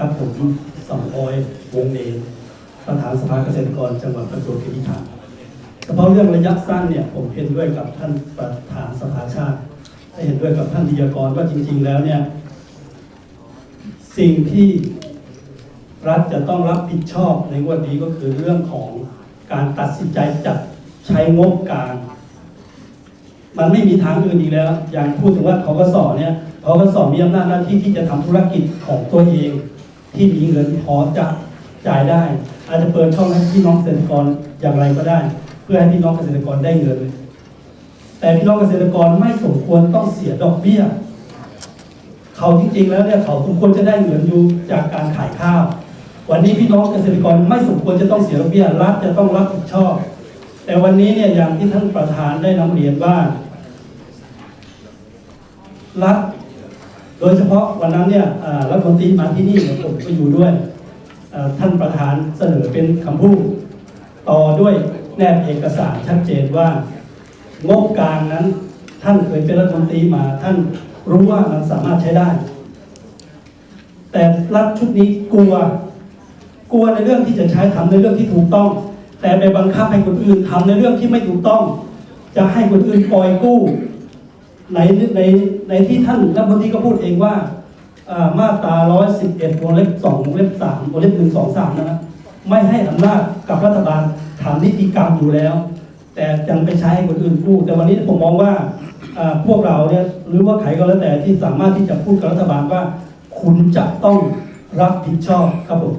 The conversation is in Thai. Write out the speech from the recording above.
ครับผมสองออยวงเนรประธานสภาเกษตรกรจังหวัดประจวบคีรีขันธ์เฉพาะเรื่องระยะสั้นเนี่ยผมเห็นด้วยกับท่านประธานสภาชาติและเห็นด้วยกับท่านวิทยากรว่าจริง ๆ แล้วเนี่ยสิ่งที่รัฐจะต้องรับผิดชอบในวันนี้ก็คือเรื่องของการตัดสินใจจัดใช้งบกลางมันไม่มีทางอื่นอีกแล้ว อย่างพูดถึงว่าทกสเนี่ยทกสมีอำนาจหน้าที่ที่จะทำธุรกิจของตัวเอง ที่มีเงินพอจะจ่ายได้ อาจจะเปิดช่องให้พี่น้องเกษตรกรอย่างไรก็ได้ เพื่อให้พี่น้องเกษตรกรได้เงิน แต่พี่น้องเกษตรกรไม่สมควรต้องเสียดอกเบี้ย เขาจริงๆแล้วเนี่ยเขาสมควรจะได้เงินอยู่จากการขายข้าว วันนี้พี่น้องเกษตรกรไม่สมควรจะต้องเสียดอกเบี้ยรัฐจะต้องรับผิดชอบ แต่วันนี้เนี่ยอย่างที่ท่านประธานได้นำเรียนว่ารัฐ โดยเฉพาะวันนั้นเนี่ยรัฐมนตรีมาที่นี่ผมก็อยู่ด้วย ท่านประธานเสนอเป็นคำพูดต่อด้วยแนบเอกสารชัดเจนว่างบกลางนั้นท่านเคยเป็นรัฐมนตรีมาท่านรู้ว่ามันสามารถใช้ได้ แต่รัฐชุดนี้กลัว กลัวในเรื่องที่จะใช้ทำในเรื่องที่ถูกต้อง แต่ไปบังคับให้คนอื่นทำในเรื่องที่ไม่ถูกต้อง จะให้คนอื่นปล่อยกู้ ในในในที่ท่านรัฐมนตรีก็พูดเองว่าอ่ามาตรา 111 วงเล็บ 2 วงเล็บ 3 วงเล็บ 1 2 3 นะครับไม่ให้อำนาจกับรัฐบาลทำนิติกรรมอยู่แล้ว แต่ยังไปใช้ให้คนอื่นกู้ แต่วันนี้ผมมองว่าอ่าพวกเราเนี่ยหรือว่าใครก็แล้วแต่ที่สามารถที่จะพูดกับรัฐบาลว่า คุณจะต้องรับผิดชอบครับผม